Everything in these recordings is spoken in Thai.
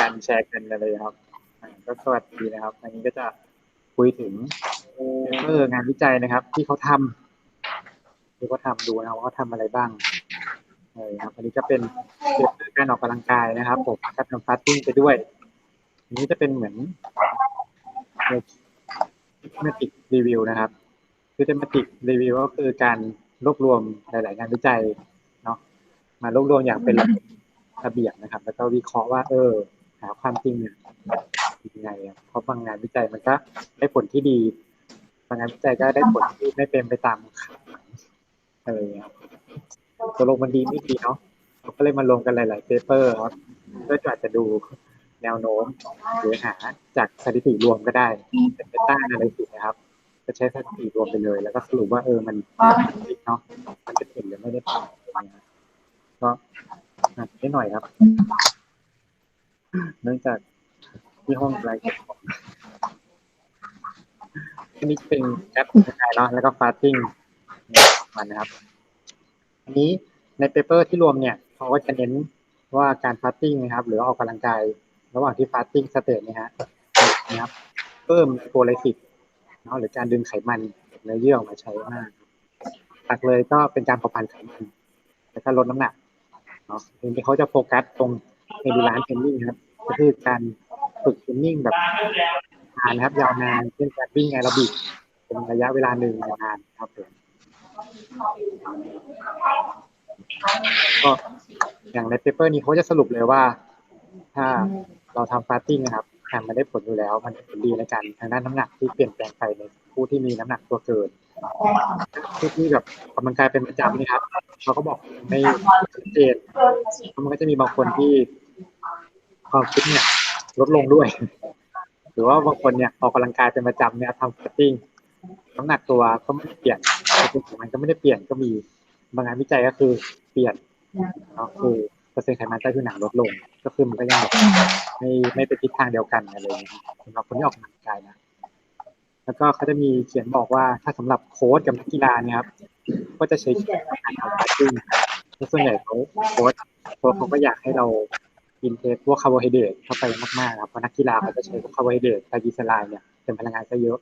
กันแชร์กันอะไรครับก็สวัสดีนะครับอันนี้ก็จะคุยถึงเอองานวิจัยนะครับ ที่เขาทำที่เขาทำดูนะครับว่าเขาทำอะไรบ้างเออครับ อันนี้จะเป็นเกี่ยวกับการออกกำลังกายนะครับ ผมก็ทำฟาสติ้งไปด้วย อันนี้จะเป็นเหมือนเมติกรีวิวนะครับคือเทมติกรีวิวก็คือการรวบรวมหลาย ๆ งานวิจัยเนาะมารวบรวมอย่างเป็นระเบียบนะครับ แล้วก็วิเคราะห์ว่า เออ หาความจริงเนี่ยยังไงอะเพราะบางงานวิจัยมันก็ได้ผลที่ดี บางงานวิจัยก็ได้ผลที่ไม่เป็นไปตามคาวอะไรอย่างเงี้ยครับตัวลงมันดีไม่ดีเนาะเราก็เลยมาลงกันหลายๆเปเปอร์ครับเพื่อจะอาจจะดูแนวโน้มหรือหาจากสถิติรวมก็ได้ เป็นเบต้าอะไรสินะครับ ก็ใช้สถิติรวมไปเลย แล้วก็สรุปว่าเออมันผิดเนาะมันจะผิดหรือไม่ได้ผิดอะไรเงี้ยก็อะนิดหน่อยครับ เนื่องจากที่ห้องรก็บของอันนี้เป็นแอปกายเนาะแล้วก็ฟาสติ้งมันนะครับ อันนี้ในเปเปอร์ที่รวมเนี่ยเขาก็จะเน้นว่าการฟาสติ้งนะครับ หรือออกกำลังกายระหว่างที่ฟาสติ้งสเตจเนี่ยฮะนะครับเพิ่มโปรไลซิสเนาะหรือการดึงไขมันจากเนื้อเยื่อออกมาใช้มากหลักเลยก็เป็นการเผาผลาญไขมันแล้วก็ลดน้ำหนักเนาะทีนี้เขาจะโฟกัสตรง เอดูลานเทรนนิ่งครับ ก็คือการฝึกเทรนนิ่งแบบนานครับ ยาวนานเช่นการวิ่งแอโรบิกเป็นระยะเวลาหนึ่งยาวนานครับผมก็อย่างในเปเปอร์นี้เขาจะสรุปเลยว่า ถ้าเราทำฟาสติ้งนะครับทำมันได้ผลอยู่แล้ว มันผลดีในการทางด้านน้ำหนักที่เปลี่ยนแปลงไปในผู้ที่มีน้ำหนักตัวเกินผู้ที่แบบออกกำลังกายเป็นประจำนี่ครับเขาก็บอกไม่ชัดเจนมันก็จะมีบางคนที่ ความคิดเนี่ยลดลงด้วย หรือว่าบางคนเนี่ยออกกำลังกายเป็นประจำเนี่ยทำฟาสติ้งน้ำหนักตัวก็ไม่ได้เปลี่ยนของมันก็ไม่ได้เปลี่ยนก็มีบางงานวิจัยก็คือเปลี่ยนเนาะคือเปอร์เซ็นต์ไขมันใต้ผิวหนังลดลง ก็คือมันก็ยังไม่ไม่ไปทิศทางเดียวกันอะไรอย่างเงี้ยสำหรับคนที่ออกกำลังกายนะแล้วก็เขาจะมีเขียนบอกว่าถ้าสำหรับโค้ชกับนักกีฬาเนี่ยครับก็จะใช้การทำฟาสติ้งส่วนใหญ่เขาโค้ชโค้ชเขาก็อยากให้เรา อินเทคพวกคาร์โบไฮเดรตเข้าไปมากๆครับเพราะนักกีฬาเขาจะใช้พวกคาร์โบไฮเดรตไตรกลีเซอไรด์เนี่ยเป็นพลังงานซะเยอะ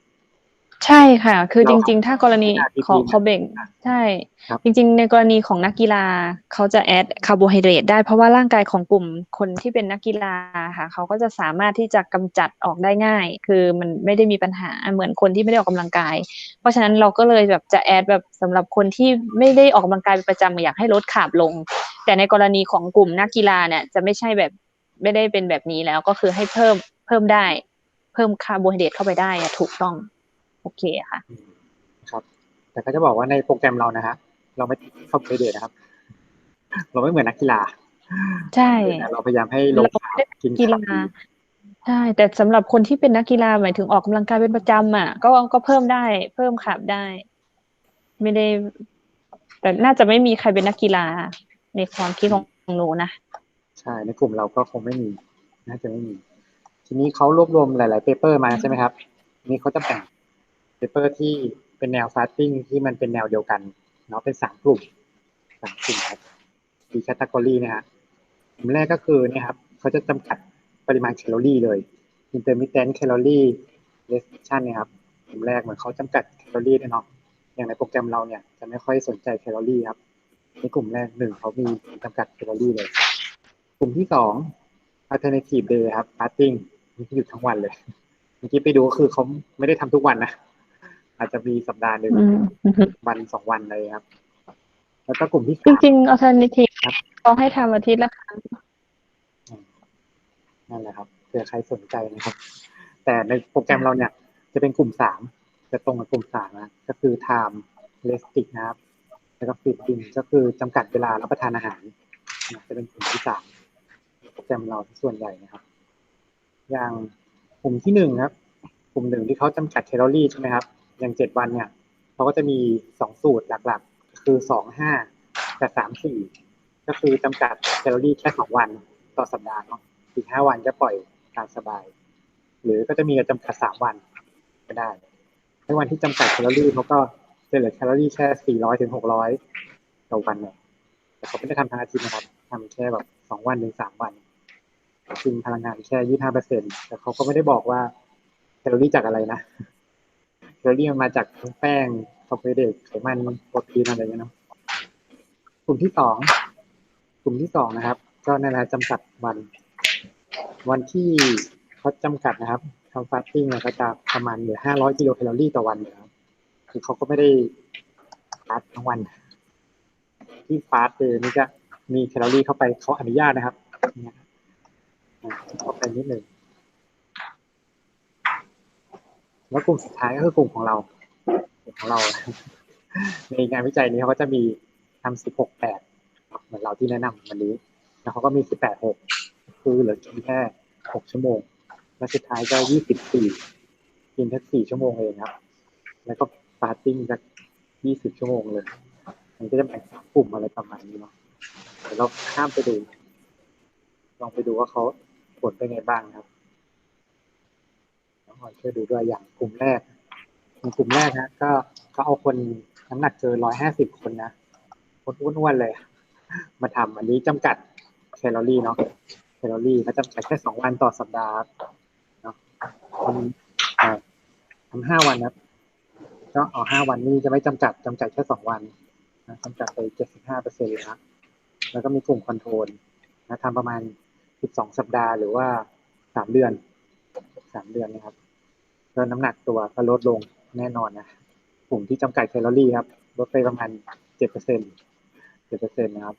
ใช่ค่ะ คือจริง ๆ ถ้ากรณีขอขอเบ่งใช่ครับจริง ๆ ในกรณีของนักกีฬาเขาจะแอดคาร์โบไฮเดรตได้เพราะว่าร่างกายของกลุ่มคนที่เป็นนักกีฬาค่ะเขาก็จะสามารถที่จะกำจัดออกได้ง่าย คือมันไม่ได้มีปัญหาเหมือนคนที่ไม่ได้ออกกำลังกาย เพราะฉะนั้นเราก็เลยแบบจะแอดแบบสำหรับคนที่ไม่ได้ออกกำลังกายเป็นประจำอยากให้ลดขาบลง แต่ในกรณีของกลุ่มนักกีฬาเนี่ย จะไม่ใช่แบบไม่ได้เป็นแบบนี้แล้วก็คือให้เพิ่มเพิ่มได้ เพิ่มคาร์โบไฮเดรตเข้าไปได้อะถูกต้อง โอเคค่ะครับ แต่ก็จะบอกว่าในโปรแกรมเรานะฮะเราไม่เข้าไปเดทนะครับ เราไม่เหมือนนักกีฬา ใช่เราพยายามให้ลงเราไม่ได้กินกีฬาข้าวใช่แต่สำหรับคนที่เป็นนักกีฬาหมายถึงออกกำลังกายเป็นประจำอะก็ก็เพิ่มได้ เพิ่มขับได้ ไม่ได้ แต่น่าจะไม่มีใครเป็นนักกีฬา ในความคิดของหนูนะใช่ในกลุ่มเราก็คงไม่มีน่าจะไม่มี ทีนี้เขารวบรวมหลาย ๆ เปเปอร์มาใช่ไหมครับนี้เขาจะแบ่งเปเปอร์ที่เป็นแนวฟาสติ้งที่มันเป็นแนวเดียวกันเนาะเป็นสามกลุ่มสามกลุ่มครับมีแคตตากรีนะฮะกลุ่มแรกก็คือเนี่ยครับเขาจะจำกัดปริมาณแคลอรี่เลย intermittent calorie restriction เนี่ยครับกลุ่มแรกเหมือนเขาจำกัดแคลอรี่เนาะอย่างในโปรแกรมเราเนี่ยจะไม่ค่อยสนใจแคลอรี่ครับ ในกลุ่มแรกหนึ่งเขามีจำกัดแคลอรี่เลย กลุ่มที่สอง alternative day ครับ fasting นี่คือหยุดทั้งวันเลยเมื่อกี้ไปดูก็คือเขาไม่ได้ทำทุกวันนะอาจจะมีสัปดาห์หนึ่งอืมวันสองวันเลยครับ แล้วก็กลุ่มที่จสามริงๆ alternative ครับเขาให้ทำอาทิตย์ละครั้งนั่นแหละครับเผื่อใครสนใจนะครับ แต่ในโปรแกรมเราเนี่ย จะเป็นกลุ่มสามจะตรงกับกลุ่มสามนะก็คือ time restrict นะครับ แล้วก็ feeding ก็คือจำกัดเวลารับประทานอาหารนะจะเป็นกลุ่มที่สามโปรแกรมเราส่วนใหญ่นะครับ อย่างกลุ่มที่หนึ่งครับ กลุ่มหนึ่งที่เขาจำกัดแคลอรี่ใช่ไหมครับ อย่างเจ็ดวันเนี่ยเขาก็จะมีสองสูตรหลักๆ คือสองห้ากับสามสี่ก็คือจำกัดแคลอรี่แค่สองวันต่อสัปดาห์เนาะอีกห้าวันก็ปล่อยตามสบาย หรือก็จะมีจำกัดสามวันก็ได้ในวันที่จำกัดแคลอรี่เขาก็ จะเหลือแคลอรี่แค่สี่ร้อยถึงหกร้อยต่อวันเนี่ยแต่เขาไม่ได้ทำทั้งอาทิตย์นะครับทำแค่แบบสองวันถึงสามวันกินพลังงานแค่ยี่ห้าเปอร์เซ็นแต่เขาก็ไม่ได้บอกว่าแคลอรี่จากอะไรนะแคลอรี่มันมาจากทั้งแป้งคาร์โบไฮเดรตไขมันโปรตีนอะไรเงี้ยเนาะกลุ่มที่สองกลุ่มที่สองนะครับ ก็นั่นแหละจำกัดวัน วันที่เขาจำกัดนะครับทำฟาสติ้งเนี่ยก็จะประมาณเหลือห้าร้อยกิโลแคลอรี่ต่อวันเลยครับ คือเขาก็ไม่ได้ฟาสทั้งวัน ที่ฟาสต์คือนี่จะมีแคลอรี่เข้าไปเขาอนุญาตนะครับเนี่ยเข้าไปนิดหนึ่งแล้วกลุ่มสุดท้ายก็คือกลุ่มของเรากลุ่มของเรา ในงานวิจัยนี้เขาก็จะมีทำสิบหกแปดเหมือนเราที่แนะนำวันนี้ แล้วเขาก็มีสิบแปดหกคือเหลือกินแค่หกชั่วโมง แล้วสุดท้ายก็ยี่สิบสี่กินแค่สี่ชั่วโมงเองครับ แล้วก็ ฟาสติ้งสักยี่สิบชั่วโมงเลย มันก็จะแบ่งสามกลุ่มอะไรประมาณนี้เนาะเดี๋ยวเราข้ามไปดู ลองไปดูว่าเขาผลเป็นไงบ้างครับน้องออยช่วยดูด้วยอย่างกลุ่มแรกในกลุ่มแรกนะก็เขาเอาคนน้ำหนักเกินร้อยห้าสิบคนนะคนอ้วนๆเลย มาทำอันนี้จำกัดแคลอรี่เนาะแคลอรี่เขาจำกัดแค่สองวันต่อสัปดาห์เนาะทำห้าวันนะครับ ก็เอาห้าวันนี้จะไม่จำกัดจำกัดแค่สองวันนะจำกัดไปเจ็ดสิบห้าเปอร์เซ็นต์เลยนะแล้วก็มีกลุ่มคอนโทรลนะทำประมาณสิบสองสัปดาห์หรือว่าสามเดือนสามเดือนนะครับแล้วน้ำหนักตัวก็ลดลงแน่นอนนะกลุ่มที่จำกัดแคลอรี่ครับลดไปประมาณเจ็ดเปอร์เซ็นต์เจ็ดเปอร์เซ็นต์นะครับ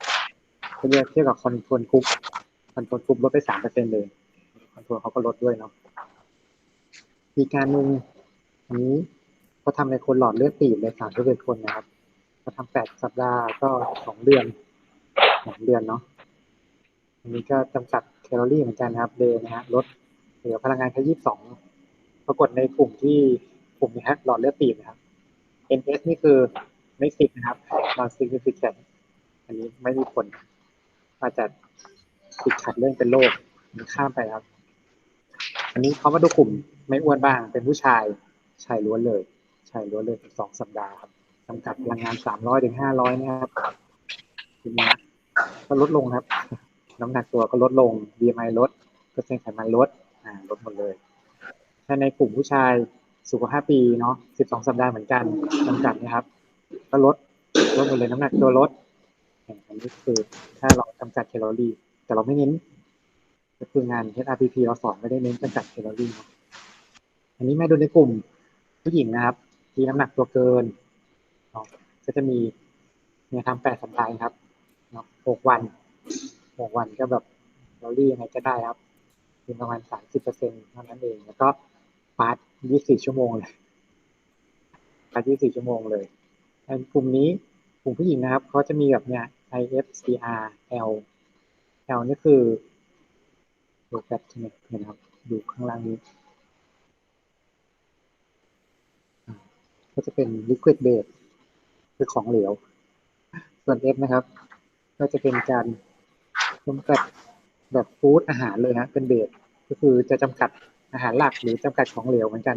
เทียบเทียบกับคอนโทรลกรุ๊ปคอนโทรลกรุ๊ปลดไปสามเปอร์เซ็นต์เลยคอนโทรลเขาก็ลดด้วยเนาะมีการหนึ่งอันนี้ เขาทำในคนหลอดเลือดตีบในสามสิบเอ็ดคนนะครับเขาทำแปดสัปดาห์ก็สองเดือนสองเดือนเนาะอันนี้ก็จำกัดแคลอรี่เหมือนกันนะครับเดย์นะฮะลดเหลือพลังงานแค่ยี่สิบสองปรากฏในกลุ่มที่กลุ่มนี้ฮะหลอดเลือดตีบนะครับ NS นี่คือไม่สิกนะครับ non significant อันนี้ไม่มีผลอาจจะติดขัดเรื่องเป็นโรคมันข้ามไปครับ อันนี้เขามาดูกลุ่มไม่อ้วนบ้างเป็นผู้ชายชายล้วนเลย ชายล้วนเลยสองสัปดาห์ครับจำกัดพลังงานสามร้อยถึงห้าร้อยนะครับทีนี้ก็ลดลงครับ น้ำหนักตัวก็ลดลง BMI ลดเปอร์เซ็นต์ไขมันลดอ่าลดหมดเลยถ้าในกลุ่มผู้ชายสุขภาพปีเนาะ12สัปดาห์เหมือนกันจำกัดนะครับ ก็ลดลดหมดเลยน้ำหนักตัวลดอันนี้คือถ้าเราจำกัดแคลอรี่ แต่เราไม่เน้นก็คืองาน HRPP เราสอนไม่ได้เน้นจำกัดแคลอรี่เนาะอันนี้มาดูในกลุ่มผู้หญิงนะครับ ที่น้ำหนักตัวเกินเนาะก็จะมีเนี่ยทำแปดสัปดาห์ครับเนาะหกวันหกวันก็แบบเราเรียยังไงก็ได้ครับเป็นประมาณสามสิบเปอร์เซ็นต์เท่านั้นเอง แล้วก็ฟาสยี่สิบชั่วโมงเลยฟาสยี่สิบชั่วโมงเลยในกลุ่มนี้กลุ่มผู้หญิงนะครับเขาจะมีแบบเนี่ย IFCR L L นี่คือดูแบบใช่ไหมเห็นครับดูข้างล่างนี้อ่า ก็จะเป็น liquid base คือของเหลว ส่วน F นะครับ ก็จะเป็นการจำกัดแบบฟู้ดอาหารเลยฮะเป็นเบสก็คือจะจำกัดอาหารหลักหรือจำกัดของเหลวเหมือนกัน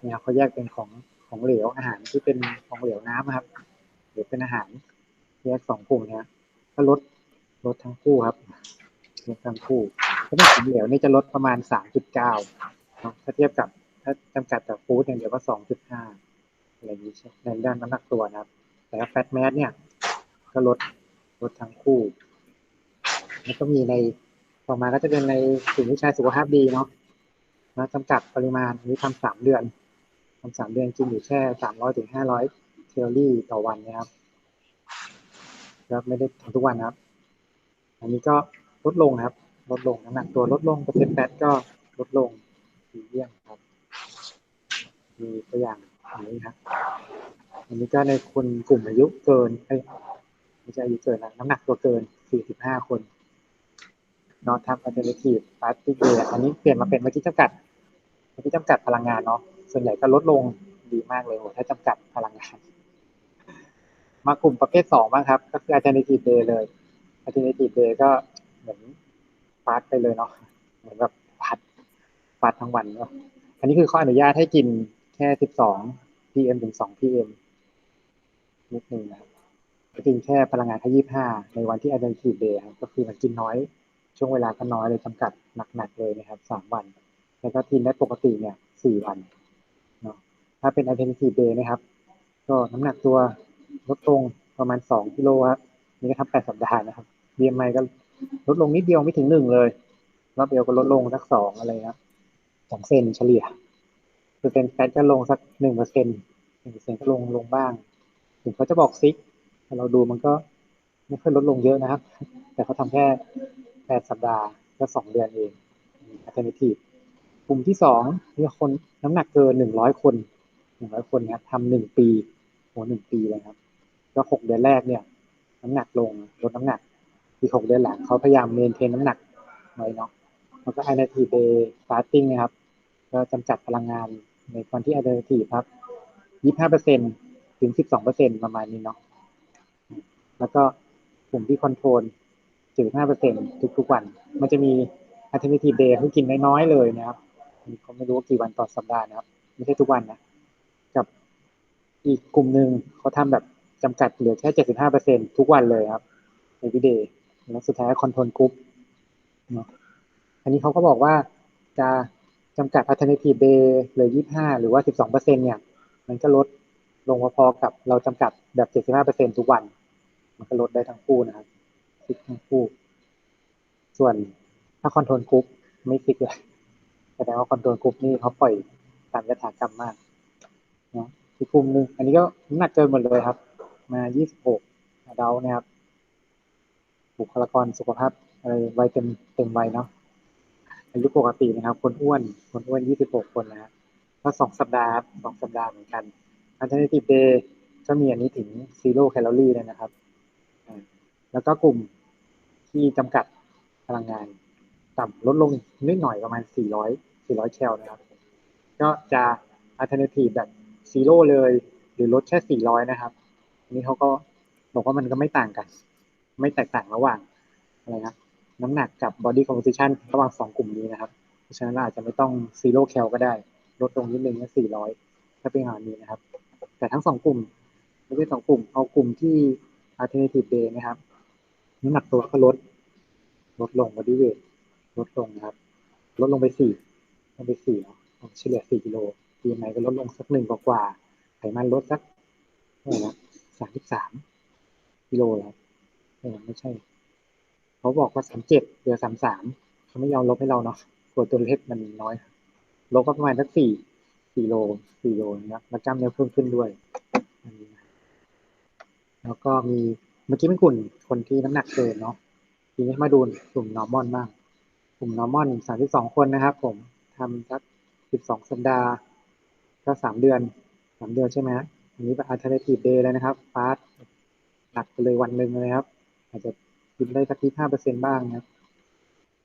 เนี่ยเขาแยกเป็นของของเหลวอาหารที่เป็นของเหลวน้ำครับ หรือเป็นอาหารแยกสองกลุ่มเนี่ยก็ลดลดทั้งคู่ครับลดทั้งคู่ถ้าเป็นของเหลวนี่จะลดประมาณสามจุดเก้าถ้าเทียบกับถ้าจำกัดจากฟู้ดอย่างเดียวก็สองจุดห้า อะไรนี้ในด้านน้ำหนักตัวนะครับ แต่แฟตแมสเนี่ย ก็ลดลดทั้งคู่ แล้วก็มีในต่อมาก็จะเป็นในกลุ่มวิชาสุขภาพดีเนาะนะจำกัดปริมาณนี้ทำสามเดือนทำสามเดือนกินอยู่แค่สามร้อยถึงห้าร้อยแคลอรี่ต่อวันนะครับแล้วไม่ได้ทำทุกวันนะครับ อันนี้ก็ลดลงนะครับ ลดลงน้ำหนักตัวลดลงเปอร์เซ็นต์แฟตก็ลดลงดีเยี่ยมครับ มีตัวอย่าง อันนี้ครับอันนี้ก็ในคนกลุ่มอายุเกินเอ้ยไม่ใช่อายุเกินนะน้ำหนักตัวเกิน 45 คนนอทำอัลเทอร์เนทีฟฟาสติ้งเลยอันนี้เปลี่ยนมาเป็นเมื่อกี้จำกัดเมื่อกี้จำกัดพลังงานเนาะส่วนใหญ่ก็ลดลงดีมากเลยโหถ้าจำกัดพลังงาน มากลุ่มประเภทสองบ้างครับ ก็คือ alternative day เลย alternative day ก็เหมือนฟาสไปเลยเนาะเหมือนแบบฟาสฟาสทั้งวันเนาะอันนี้คือเขาอนุญาตให้กิน แค่12 PM ถึง2 PM นิดนึงนะครับกินแค่พลังงานแค่25ในวันที่ alternative day ครับก็คือมันกินน้อย ช่วงเวลาก็น้อยเลยจำกัดหนักๆเลยนะครับสามวัน แล้วก็กินได้ปกติเนี่ยสี่วันเนาะถ้าเป็น alternative day นะครับ ก็น้ำหนักตัวลดลงประมาณสองกิโลครับนี่ก็ทำแปดสัปดาห์นะครับ BMI ก็ลดลงนิดเดียวไม่ถึงหนึ่งเลยรอบเดียวก็ลดลงสักสองอะไรครับสองเซนเฉลี่ย เปอร์เซ็นต์แฟตก็ลงสักหนึ่งเปอร์เซ็นต์หนึ่งเปอร์เซ็นต์ก็ลงลงบ้าง ถึงเขาจะบอกซิกเราดูมันก็ไม่ค่อยลดลงเยอะนะครับ แต่เขาทำแค่แปดสัปดาห์ก็สองเดือนเองอัลเทอร์เนทีฟกลุ่มที่สองมีคนน้ำหนักเกินหนึ่งร้อยคนหนึ่งร้อยคนนะครับทำหนึ่งปีโหหนึ่งปีเลยครับ ก็หกเดือนแรกเนี่ย น้ำหนักลงลดน้ำหนักอีกหกเดือนหลังเขาพยายามเมนเทนน้ำหนักไว้เนาะแล้วก็ alternative day fasting นะครับ ก็จำกัดพลังงาน ในวันที่ alternative ครับยี่ห้าเปอร์เซ็นถึงสิบสองเปอร์เซ็นประมาณนี้เนาะแล้วก็กลุ่มที่คอนโทรลจ็ดห้าเปอร์เซ็นทุกๆวัน มันจะมี alternative day ที่กินน้อยๆเลยนะครับเขาไม่รู้ว่ากี่วันต่อสัปดาห์นะครับ ไม่ใช่ทุกวันนะ กับอีกกลุ่มหนึ่งเขาทำแบบจำกัดเหลือแค่เจ็ดสิบห้าเปอร์เซ็นทุกวันเลยครับ every day แล้วสุดท้ายคอนโทรลกรุ๊ปเนาะอันนี้เขาก็บอกว่าจะ จำกัด alternative day เหลือยี่ห้าหรือว่าสิบสองเปอร์เซ็นเนี่ย มันก็ลดลงพอๆกับเราจำกัดแบบเจ็ดสิบห้าเปอร์เซ็นทุกวัน มันก็ลดได้ทั้งคู่นะครับฟิกทั้งคู่ ส่วนถ้าคอนโทรลกรุ๊ปไม่ฟิกเลยแสดงว่าคอนโทรลกรุ๊ปนี่เขาปล่อยตามยถากรรมมากเนาะอีกกลุ่มหนึ่งอันนี้ก็น้ำหนักเกินหมดเลยครับ มา 26เดานะครับบุคลากรสุขภาพอะไรวัยเต็มเต็มวัยเนาะ อายุปกตินะครับ คนอ้วน คนอ้วน26คนนะครับก็สองสัปดาห์ครับสองสัปดาห์เหมือนกัน alternative day ก็มีอันนี้ถึง zero calorie เลยนะครับ แล้วก็กลุ่มที่จำกัดพลังงาน ต่ำลดลงนิดหน่อยประมาณ 400 400 แคลนะครับ ก็จะ alternative แบบ zero เลย หรือลดแค่ 400 นะครับ อันนี้เขาก็บอกว่ามันก็ไม่ต่างกัน ไม่แตกต่างระหว่างอะไรนะ น้ำหนักกับ body composition ระหว่างสองกลุ่มนี้นะครับ เพราะฉะนั้นอาจจะไม่ต้อง zero cal ก็ได้ ลดลงนิดนึงแค่400ถ้าเป็นอาหารนี้นะครับ แต่ทั้งสองกลุ่มไม่ใช่สองกลุ่ม เอากลุ่มที่ alternative day นะครับน้ำหนักตัวก็ลด ลดลง body weight ลดลงนะครับ ลดลงไปสี่ลงไปสี่เนาะเฉลี่ยสี่กิโล BMI ก็ลดลงสักหนึ่งกว่าไขมันลดสักเท่าไหร่นะสามสิบสามกิโลแล้วไม่ใช่ เขาบอกว่าสามเจ็ดเหลือสามสามเขาไม่ยอมลบให้เราเนาะตัวตัวเลขมันน้อยลบก็ประมาณสักสี่สี่โลสี่โลนะครับแล้วกล้ามเนื้อเพิ่มขึ้นด้วยอันนี้นะแล้วก็มีเมื่อกี้เป็นกลุ่มคนที่น้ำหนักเกินเนาะทีนี้มาดูกลุ่มนอร์มอนบ้างกลุ่มนอร์มอนสามสิบสองคนนะครับ ผมทำสักสิบสองสัปดาห์ก็สามเดือนสามเดือนใช่ไหมอันนี้เป็น alternative day เลยนะครับฟาสหนักไปเลยวันหนึ่งเลยครับ อาจจะ กินได้สักที่ห้าเปอร์เซ็นบ้างนะครับ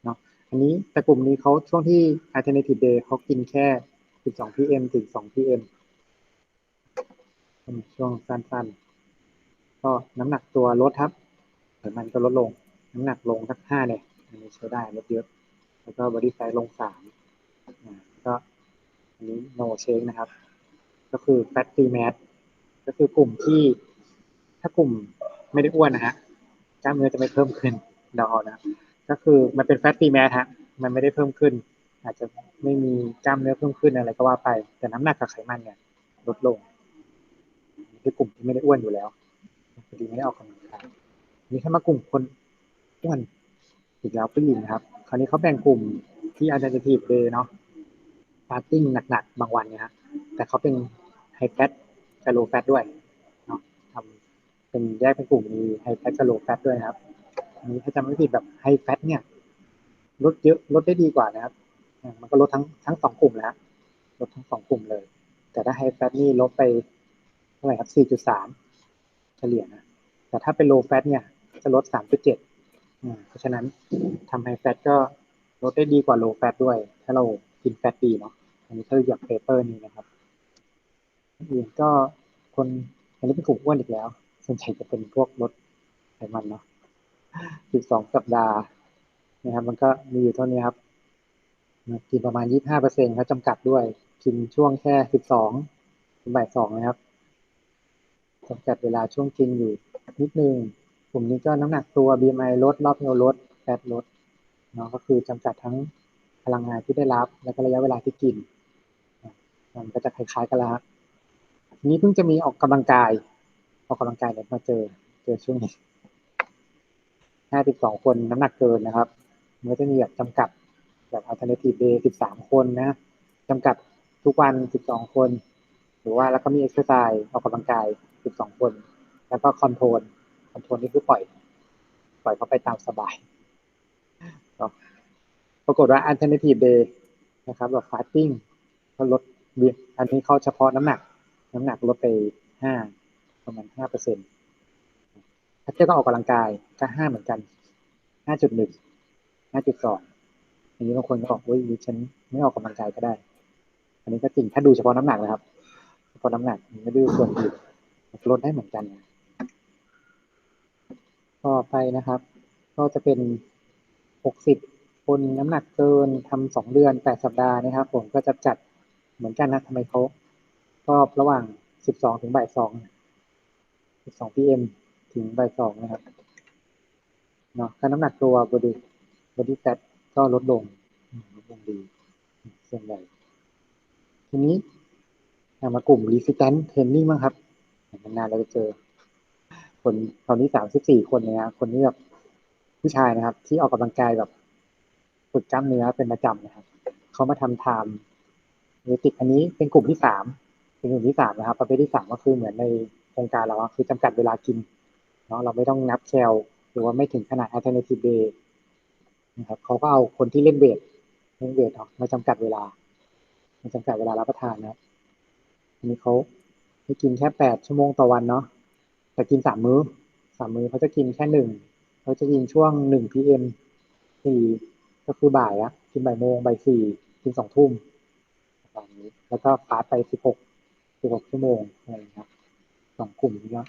เนาะอันนี้แต่กลุ่มนี้เขาช่วงที่ alternative day เขากินแค่สิบสอง pm ถึงสอง pm เป็นช่วงสั้นๆ ก็น้ำหนักตัวลดครับไขมันก็ลดลง น้ำหนักลงสักห้าเนี่ยอันนี้ใช้ได้ลดเยอะ แล้วก็บอดี้ไซส์ลงสามก็อันนี้ no shake นะครับ ก็คือ fat free mass ก็คือกลุ่มที่ถ้ากลุ่มไม่ได้อ้วนนะฮะ กล้ามเนื้อจะไม่เพิ่มขึ้นดอนะก็คือมันเป็น fat free mass ฮะมันไม่ได้เพิ่มขึ้น อาจจะไม่มีกล้ามเนื้อเพิ่มขึ้นอะไรก็ว่าไป แต่น้ำหนักกับไขมันเนี่ยลดลงนี่คือกลุ่มที่ไม่ได้อ้วนอยู่แล้วพอดีไม่ได้ออกกำลังกายนี่ถ้ามากลุ่มคนอ้วนอีกแล้วผู้หญิงนครับ คราวนี้เขาแบ่งกลุ่มที่ alternative day เนาะ fasting หนักๆบางวันเนี่ยฮะแต่เขาเป็น high fat กับ low fat ด้วย เป็นแยกเป็นกลุ่มมี high fat กับ low fat ด้วยครับอันนี้ถ้าจำไม่ผิดแบบ high fat เนี่ยลดเยอะลดได้ดีกว่านะครับ มันก็ลดทั้งทั้งสองกลุ่มแล้วลดทั้งสองกลุ่มเลย แต่ถ้า high fat นี่ลดไปเท่าไหร่ครับ4.3เฉลี่ยนะแต่ถ้าเป็น low fat เนี่ยจะลด3.7อ่าเพราะฉะนั้นทำ high fat ก็ลดได้ดีกว่า low fat ด้วย ถ้าเรากินแฟตดีเนาะอันนี้ถ้าจากเปเปอร์นี้นะครับอื่นก็คนอันนี้เป็นกลุ่มอ้วนอีกแล้ว ส่วนใหญ่จะเป็นพวกลดไขมันเนาะ12สัปดาห์นะครับ มันก็มีอยู่เท่านี้ครับกินประมาณ25เปอร์เซ็นต์เขาจำกัดด้วย กินช่วงแค่12ถึงบ่ายสองนะครับจำกัดเวลาช่วงกินอยู่นิดนึงกลุ่มนี้ก็น้ำหนักตัว BMI ลดรอบเอวลดแฟตลดเนาะก็คือจำกัดทั้งพลังงานที่ได้รับ แล้วก็ระยะเวลาที่กิน มันก็จะคล้ายๆกันล้วครับทีนี้เพิ่งจะมีออกกำลังกาย ออกกำลังกายเนี่ยมาเจอ เจอช่วงนี้ห้าสิบสองคนน้ำหนักเกินนะครับมันก็จะมีแบบจำกัดแบบ alternative day สิบสามคนนะจำกัดทุกวันสิบสองคน หรือว่าแล้วก็มี exercise ออกกำลังกายสิบสองคน แล้วก็คอนโทรลคอนโทรลนี่คือปล่อย ปล่อยเขาไปตามสบายปรากฏว่า alternative day นะครับแบบ fasting ก็ลดเบียอันนี้เขาเฉพาะน้ำหนัก น้ำหนักลดไปห้า ประมาณห้าเปอร์เซ็นต์ถ้าเทียบกับออกกำลังกายก็ห้าเหมือนกันห้าจุดหนึ่งห้าจุดสองอันนี้บางคนก็บอกว่าฉันไม่ออกกำลังกายก็ได้ อันนี้ก็จริงถ้าดูเฉพาะน้ำหนักนะครับ เฉพาะน้ำหนักไม่ด้ดูส่วนอื่นลดได้เหมือนกัน ต่อไปนะครับ ก็จะเป็นหกสิบคนน้ำหนักเกินทำสองเดือนแปดสัปดาห์นะครับ ผมก็จะจัดเหมือนกันนะทำไมเขารอบระหว่างสิบสองถึงบ่ายสอง สิบสองพีเอ็มถึงบ่ายสองนะครับเนาะการน้ำหนักตัว body body fat ก็ลดลงลดลงดีส่วนใหญ่ทีนี้มากลุ่ม resistance training บ้างครับนานๆเราจะเจอ คนตอนนี้สามสิบสี่คนเนี่ยนะคนนี้แบบผู้ชายนะครับ ที่ออกกำลังกายแบบฝึกกล้ามเนื้อเป็นประจำนะครับเขามาทำไทม์เนติกอันนี้เป็นกลุ่มที่สามเป็นกลุ่มที่สามนะครับประเภทที่สามก็คือเหมือนใน รงการเราอะคือจำกัดเวลากินเนาะเราไม่ต้องนับแคลหรือว่าไม่ถึงขนาด alternative day นะครับเขาก็เอาคนที่เล่นเวทเล่นเวทเนาะมาจำกัดเวลามาจำกัดเวลารับประทานนะอันนี้เขาให้กินแค่แปดชั่วโมงต่อวันเนาะแต่กินสามมื้อสามมื้อเขาจะกินแค่หนึ่งเขาจะกินช่วงหนึ่งพีเอ็มสี่ก็คือบ่ายอะกินบ่ายโมงบ่ายสี่กินสองทุ่มประมาณนี้ แล้วก็ฟาสไปสิบหกสิบหกชั่วโมงอะไรอย่างเงี้ย สองกลุ่มนี้เนาะ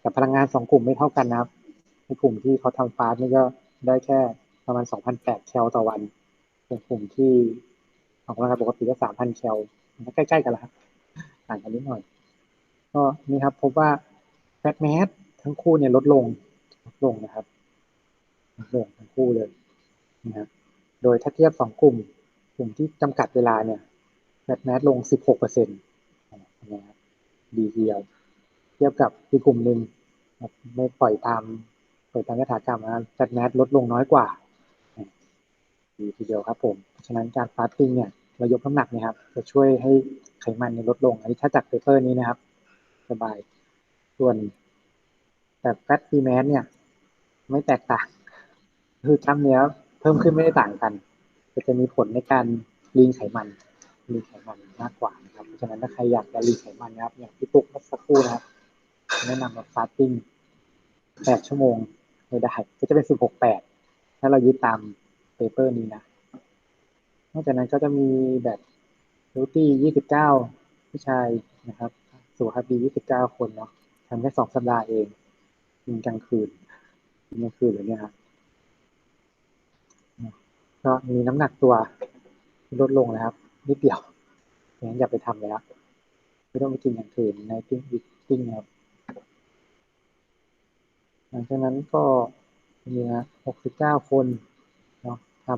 แต่พลังงานสองกลุ่มไม่เท่ากันนะครับ ในกลุ่มที่เขาทำฟาสนี่ก็ได้แค่ประมาณสองพันแปดแคลต่อวันเป็นกลุ่มที่ออกกำลังกายปกติก็สามพันแคลใกล้ๆกันแล้วครับต่างกันนิดหน่อย ก็นี่ครับพบว่าแฟตแมสทั้งคู่เนี่ยลดลงลดลงนะครับลดลงทั้งคู่เลยนะครับโดยถ้าเทียบสองกลุ่ม กลุ่มที่จำกัดเวลาเนี่ยแฟตแมสลง 16เปอร์เซ็นต์นะครับดีทีเดียว เทียบกับอีกกลุ่มหนึ่งไม่ปล่อยตามปล่อยตามยถากรรมนะแฟตแมสลดลงน้อยกว่าดีทีเดียวครับผมเพราะฉะนั้นการฟาสติ้งเนี่ยเรายกน้ำหนักเนี่ยครับ จะช่วยให้ไขมันลดลง อันนี้ถ้าจากเปเปอร์นี้นะครับ สบาย ส่วน แต่แฟตดีแมสเนี่ย ไม่แตกต่าง คือกล้ามเนื้อเพิ่มขึ้นไม่ได้ต่างกันแต่จะมีผลในการลีนไขมันลีนไขมันมากกว่านะครับ เพราะฉะนั้นถ้าใครอยากจะลีนไขมันนะครับ อย่างที่ปุ๊กเมื่อสักครู่นะครับ แนะนำมาฟาสติ้งแปดชั่วโมงไม่ได้ก็จะเป็นสิบหกแปดถ้าเรายึดตามเปเปอร์นี้นะ นอกจากนั้นก็จะมีแบบรูตี้ยี่สิบเก้าผู้ชายนะครับ สุขภาพดียี่สิบเก้าคนเนาะทำแค่สองสัปดาห์เองกินกลางคืนกินกลางคืนหรือเนี่ยครับก็มีน้ำหนักตัวลดลงนะครับ นิดเดียวอย่างนั้นอย่าไปทำเลยครับไม่ต้องไปกินกลางคืนในติ้งบิ๊กติ้งนครับ ลังจากนั้นก็มีนะหกสิบเก้าคนเนาะท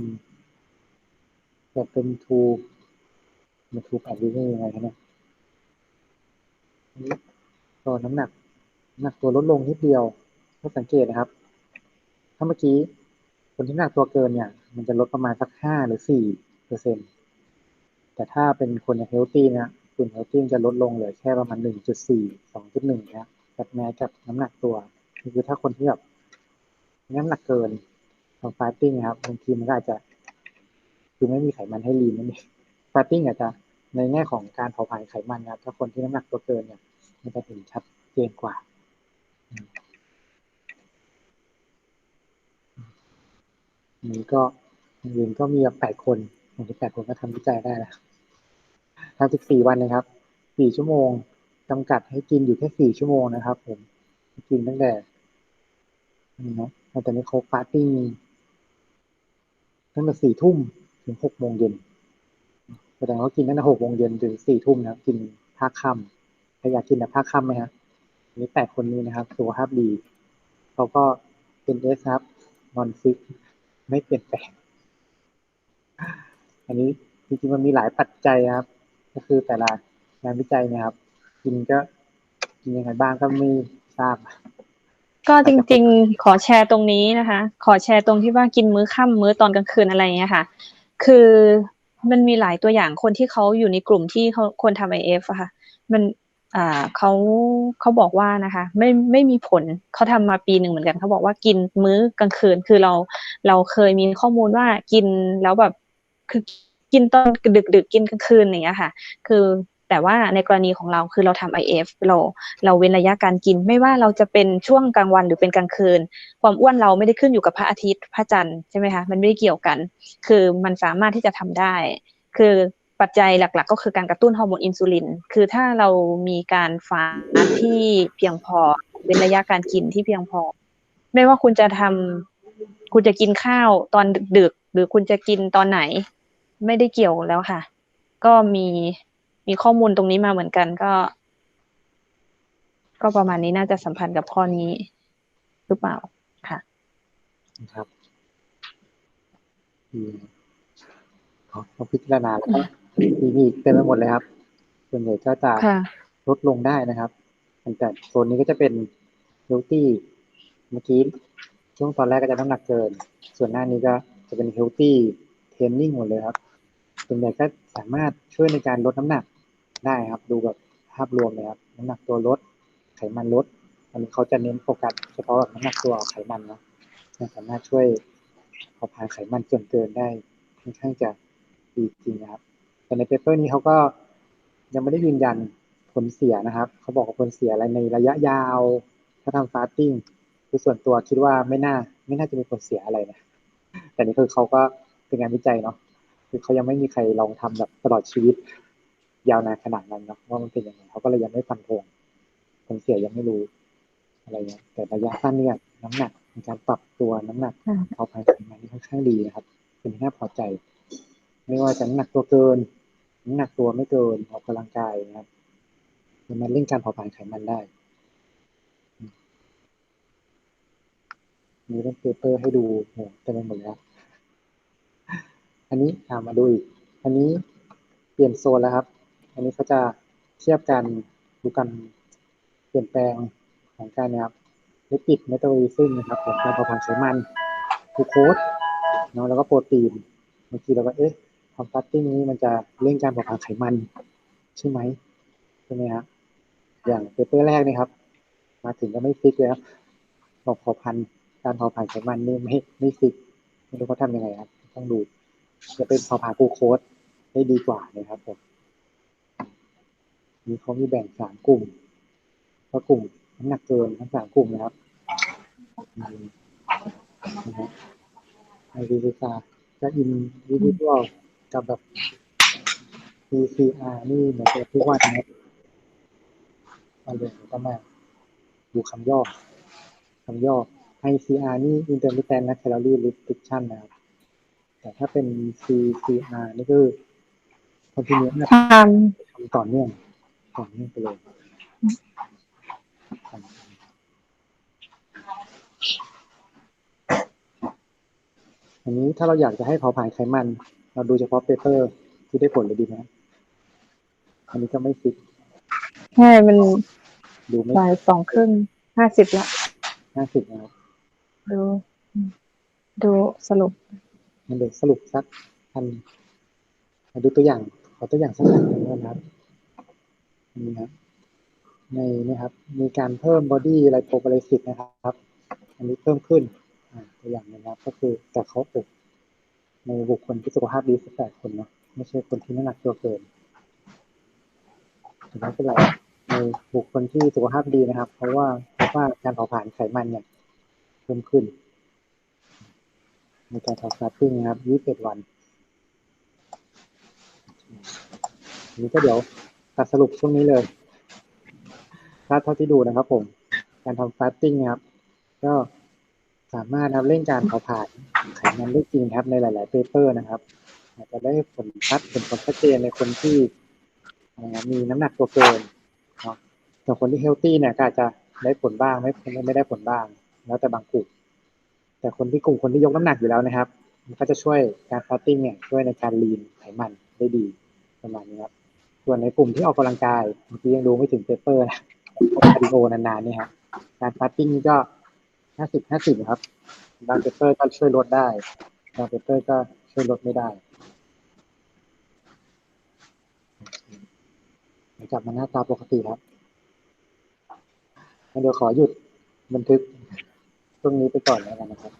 ำแบบเป็นทูมาทูแปดวินี่ยังไงครับเนี่ยนี้ก็น้ำหนักหนักตัวลดลงนิดเดียวถ้าสังเกตนะครับ ถ้าเมื่อกี้คนที่หนักตัวเกินเนี่ย มันจะลดประมาณสักห้าหรือสี่เปอร์เซ็นตแต่ถ้าเป็นคนเฮลตี้นะกลุ่มเฮลตี้จะลดลงเหลือแค่ประมาณหนึ่งจุดสี่สองจุดหนึ่งนะกับแม้กับน้ำหนักตัว คือถ้าคนที่แบบน้ำหนักเกินทำฟาสติ้งนะครับบางทีมันก็อาจจะ คือไม่มีไขมันให้ลีนนั่นเองฟาสติ้งอาจจะในแง่ของการเผาผลาญไขมันนะครับ ถ้าคนที่น้ำหนักตัวเกินเนี่ย มันจะเห็นชัดเจนกว่าอันนี้ก็จริงๆก็มีแปดคนอย่างที่แปดคนก็ทำวิจัยได้แล้วทำสิบสี่วันนะครับ สี่ชั่วโมงจำกัดให้กินอยู่แค่สี่ชั่วโมงนะครับ ผม กินตั้งแต่ นี่นะตอนนี้เขาฟาสติ้ตั้งแต่สี่ทุ่มถึงหกโมงเย็นแสดงว่ากินตั้งแต่หกโมงเย็นถึงสี่ทุ่มนะกินภาคค่ำใครอยากกินแบบภาคค่ำไหมครับอันนี้แปดคนนี้นะครับสุขภาพดีเขาก็เป็นเอสครับนอนฟิกไม่เปลี่ยนแปลงอันนี้จริงๆมันมีหลายปัจจัยครับ ก็คือแต่ละงานวิจัยเนะครับ กินก็กินยังไงบ้างก็ไม่ทราบ ก็จริง ๆ ขอแชร์ตรงนี้นะคะ ขอแชร์ตรงที่ว่ากินมื้อค่ำมื้อตอนกลางคืนอะไรอย่างเงี้ยค่ะ คือมันมีหลายตัวอย่างคนที่เขาอยู่ในกลุ่มที่เขาคนทำไอเอฟอะค่ะ มันอ่าเขาเขาบอกว่านะคะ ไม่ไม่มีผลเขาทำมาปีหนึ่งเหมือนกันเขาบอกว่ากินมื้อกลางคืนคือเราเราเคยมีข้อมูลว่ากินแล้วแบบคือกินตอนดึกดึกๆกินกลางคืนอย่างเงี้ยค่ะ คือ แต่ว่าในกรณีของเราคือเราทำ IF เราเราเว้นระยะการกิน ไม่ว่าเราจะเป็นช่วงกลางวันหรือเป็นกลางคืน ความอ้วนเราไม่ได้ขึ้นอยู่กับพระอาทิตย์พระจันทร์ใช่ไหมคะมันไม่ได้เกี่ยวกัน คือมันสามารถที่จะทำได้ คือปัจจัยหลัก ๆ ก็คือการกระตุ้นฮอร์โมนอินซูลิน คือถ้าเรามีการฟาสต์ที่เพียงพอเว้นระยะการกินที่เพียงพอ ไม่ว่าคุณจะทำคุณจะกินข้าวตอนดึก หรือคุณจะกินตอนไหน ไม่ได้เกี่ยวแล้วค่ะ ก็มี มีข้อมูลตรงนี้มาเหมือนกันก็ ก็ประมาณนี้น่าจะสัมพันธ์กับข้อนี้หรือเปล่าค่ะนะครับอืมเขาเขาพิจารณาแล้วก็มีมีอีกเต็มไปหมดเลยครับ ส่วนใหญ่ก็จะค่ะลดลงได้นะครับแต่โซนนี้ก็จะเป็นเฮลตี้เมื่อกี้ช่วงตอนแรกก็จะน้ำหนักเกิน ส่วนหน้านี้ก็จะเป็นเฮลตี้เทรนนิ่งหมดเลยครับส่วนใหญ่ก็สามารถช่วยในการลดน้ำหนัก ได้ครับ ดูแบบภาพรวมเลยครับน้ำหนักตัวลด ไขมันลด อันนี้เขาจะเน้นโฟกัสเฉพาะแบบน้ำหนักตัวไขมันนะสามารถช่วยเผาผลาญไขมันส่วนเกินได้ค่อนข้างจะดีจริงนะครับ แต่ในเปเปอร์นี้เขาก็ยังไม่ได้ยืนยันผลเสียนะครับ เขาบอกว่าผลเสียอะไรในระยะยาว ถ้าทำฟาสติ้งคือส่วนตัวคิดว่าไม่น่า ไม่น่าจะมีผลเสียอะไรนะ แต่นี่คือเขาก็เป็นงานวิจัยเนาะคือเขายังไม่มีใครลองทำแบบตลอดชีวิต ยาวนานขนาดนั้นเนาะว่ามันเป็นยังไงเขาก็เลยยังไม่ฟันธงผลเสียยังไม่รู้อะไรเงี้ยแต่ระยะสั้นเนี่ย น้ำหนักในการปรับตัวน้ำหนักอืมเผาผลาญไขมันนี่ค่อนข้างดีนะครับ เป็นที่น่าพอใจ ไม่ว่าจะน้ำหนักตัวเกินน้ำหนักตัวไม่เกินออกกำลังกายนะครับมันเร่งการเผาผลาญไขมันได้อืมมีเป็นเปเปอร์ให้ดูโหเต็มไปหมดแล้ว อันนี้อ่ามาดูอีก อันนี้เปลี่ยนโซนแล้วครับ อันนี้เขาจะเทียบกันดูกันเปลี่ยนแปลงของการนะครับลิปิดเมตาบอลิซึมนะครับของการเผาผลาญไขมันกลูโคสเนาะแล้วก็โปรตีนเมื่อกี้เราก็เอ๊ะทำฟาสติ้งนี้มันจะเร่งการเผาผลาญไขมันใช่ไหมใช่ไหมครับอย่างเปเปอร์แรกนี่ครับ มาถึงก็ไม่ฟิกเลยครับบอกเผาพันการเผาผลาญไขมันนี่ไม่ไม่ฟิกไม่รู้เขาทำยังไงครับ ต้องดูจะเป็นเผาผลาญกลูโคสได้ดีกว่านะครับผม นี่เขามีแบ่งสามกลุ่มก็กลุ่มน้ำหนักเกินทั้งสามกลุ่มนะครับอืมนะครับไอดีดีซาจะอินวิดีโอกับแบบ PCR นี่เหมือนกับทุกวันนะครับมาเรียนก็มาดูคำย่อคำย่อ ICR นี่ intermittent นะ calorie restriction นะครับ แต่ถ้าเป็น CCR นี่คือ continuous นะททำต่อเนื่อง ต่อเนื่องไปเลยอันนี้ถ้าเราอยากจะให้เผาผลาญไขมัน เราดูเฉพาะเปเปอร์ที่ได้ผลเลยดีไหมอันนี้ก็ไม่ฟิกำใช่มันดูไม่บ่ายสองครึ่งห้าสิบละห้าสิบนะครับดู ดูสรุปมันเดี๋ยวสรุปสักอันมาดูตัวอย่างขอตัวอย่างสักอย่างหนึ่งนะครับอั นนี้นะครับในนะครับ มีการเพิ่ม body lipolysis นะครับ อันนี้เพิ่มขึ้นตัวอย่างนะครับ ก็คือแต่เขาปลูกในบุคคลที่สุขภาพดี18คนนะไม่ใช่คนที่น้ำหนักตัวเกินแต่ไม่เป็นไรในบุคคลที่สุขภาพดีนะครับ เพราะว่าเพราะว่าการเผาผลาญไขมันเนี่ยเพิ่มขึ้น ในการทำฟาสติ้งนะครับ21วันอันนี้ก็เดี๋ยว ตัดสรุปช่วงนี้เลยถ้าเท่าที่ดูนะครับ ผม การทำฟาสติ้งครับ ก็สามารถนะครับเร่งการเผาผลาญไขมันได้จริงครับในหลาย ๆ เปเปอร์นะครับอาจจะได้ผลชัดเป็นผลชัดเจนในคนที่มีน้ำหนักตัวเกินเนาะส่วนคนที่เฮลตี้เนี่ยก็อาจจะได้ผลบ้างไม่ไม่ได้ผลบ้าง แล้วแต่บางกลุ่มแต่คนที่กลุ่มคนที่ยกน้ำหนักอยู่แล้วนะครับ มันก็จะช่วยการฟาสติ้งเนี่ยช่วยในการลีนไขมันได้ดีประมาณนี้ครับ ส่วนในกลุ่มที่ออกกำลังกายเมื่อกี้ยังดูไม่ถึงเปเปอร์นะคาร์ดิโอนานๆนี่ยฮะการฟาสติ้งก็ห้าสิบห้าสิบครับบางเปเปอร์ก็ช่วยลดได้บางเปเปอร์ก็ช่วยลดไม่ได้กลับมาหน้าตาปกติครับเดี๋ยวขอหยุดบันทึกช่วงนี้ไปก่อนแล้วกันนะครับ